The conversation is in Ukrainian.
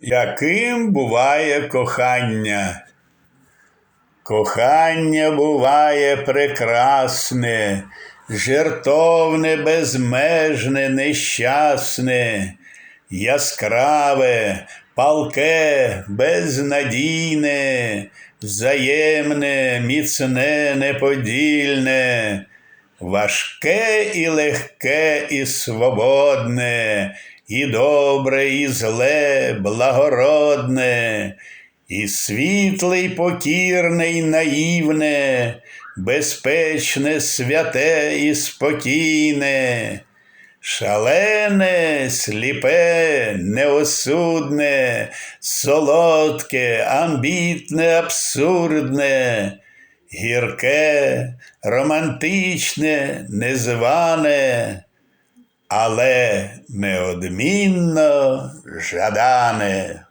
Яким буває кохання? Кохання буває прекрасне, жертовне, безмежне, нещасне, яскраве, палке, безнадійне, взаємне, міцне, неподільне, важке і легке, і свободне, і добре, і зле, благородне, і світле, і покірне, і наївне, безпечне, святе і спокійне, шалене, сліпе, неосудне, солодке, амбітне, абсурдне, гірке, романтичне, незване, але неодмінно жадане.